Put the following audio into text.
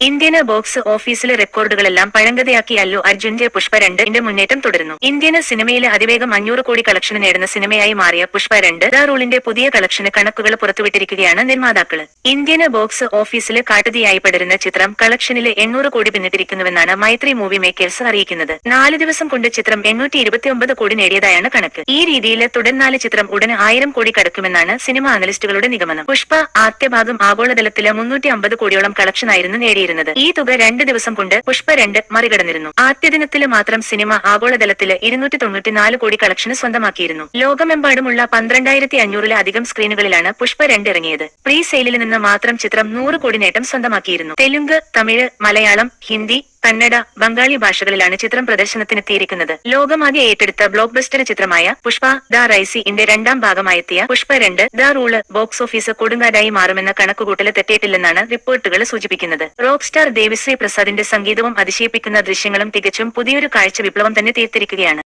Indian box ഓഫീസിലെ റെക്കോർഡുകളെല്ലാം പഴങ്കഥയാക്കി അല്ലു അർജുന്റെ പുഷ്പ രണ്ടിന്റെ മുന്നേറ്റം തുടരുന്നു. ഇന്ത്യന് സിനിമയിലെ അതിവേഗം അഞ്ഞൂറ് കോടി കളക്ഷൻ നേടുന്ന സിനിമയായി മാറിയ പുഷ്പ രണ്ട്. ദ റൂളിന്റെ പുതിയ കളക്ഷന് കണക്കുകൾ പുറത്തുവിട്ടിരിക്കുകയാണ് നിർമ്മാതാക്കൾ. ഇന്ത്യന് ബോക്സ് ഓഫീസിലെ കാട്ടുതീയായി പടരുന്ന ചിത്രം കളക്ഷനിലെ എണ്ണൂറ് കോടി പിന്നിട്ടിരിക്കുന്നുവെന്നാണ് മൈത്രി മൂവി മേക്കേഴ്സ് അറിയിക്കുന്നത്. നാല് ദിവസം കൊണ്ട് ചിത്രം എണ്ണൂറ്റി ഇരുപത്തിയൊമ്പത് കോടി നേടിയതായാണ് കണക്ക്. ഈ രീതിയിൽ തുടർന്നാൽ ചിത്രം ഉടനെ ആയിരം കോടി കടക്കുമെന്നാണ് സിനിമ അനലിസ്റ്റുകളുടെ നിഗമനം. പുഷ്പ ആദ്യ ഭാഗം ആഗോളതലത്തിലെ മുന്നൂറ്റി അമ്പത് കോടിയോളം കളക്ഷൻ ആയിരുന്നു നേടിയിരുന്നത് ഈ തുക രണ്ട് ദിവസം കൊണ്ട് പുഷ്പ രണ്ട് മറികടന്നിരുന്നു. ആദ്യ ദിനത്തിൽ മാത്രം സിനിമ ആഗോളതലത്തിൽ ഇരുന്നൂറ്റി തൊണ്ണൂറ്റിനാല് കോടി കളക്ഷന് സ്വന്തമാക്കിയിരുന്നു. ലോകമെമ്പാടുമുള്ള പന്ത്രണ്ടായിരത്തി അഞ്ഞൂറിലധികം സ്ക്രീനുകളിലാണ് പുഷ്പ രണ്ട് ഇറങ്ങിയത്. പ്രീ സെയിലിൽ നിന്ന് മാത്രം ചിത്രം നൂറ് കോടി നേട്ടം സ്വന്തമാക്കിയിരുന്നു. തെലുങ്ക് തമിഴ് മലയാളം ഹിന്ദി കന്നഡ ബംഗാളി ഭാഷകളിലാണ് ചിത്രം പ്രദർശനത്തിനെത്തിയിരിക്കുന്നത്. ലോകമാകെ ഏറ്റെടുത്ത ബ്ലോക്ക് ബസ്റ്റർ ചിത്രമായ പുഷ്പ ദ റൈസിന്റെ രണ്ടാം ഭാഗമായെത്തിയ പുഷ്പ രണ്ട് ദ റൂൾ ബോക്സ് ഓഫീസ് കൊടുങ്കാറ്റായി മാറുമെന്ന കണക്കുകൂട്ടൽ തെറ്റിയിട്ടില്ലെന്നാണ് റിപ്പോർട്ടുകൾ സൂചിപ്പിക്കുന്നത്. റോക്ക് സ്റ്റാർ ദേവിശ്രീ പ്രസാദിന്റെ സംഗീതവും അതിശയിപ്പിക്കുന്ന ദൃശ്യങ്ങളും തികച്ചും പുതിയൊരു കാഴ്ച വിപ്ലവം തന്നെ തീർത്തിരിക്കുകയാണ്.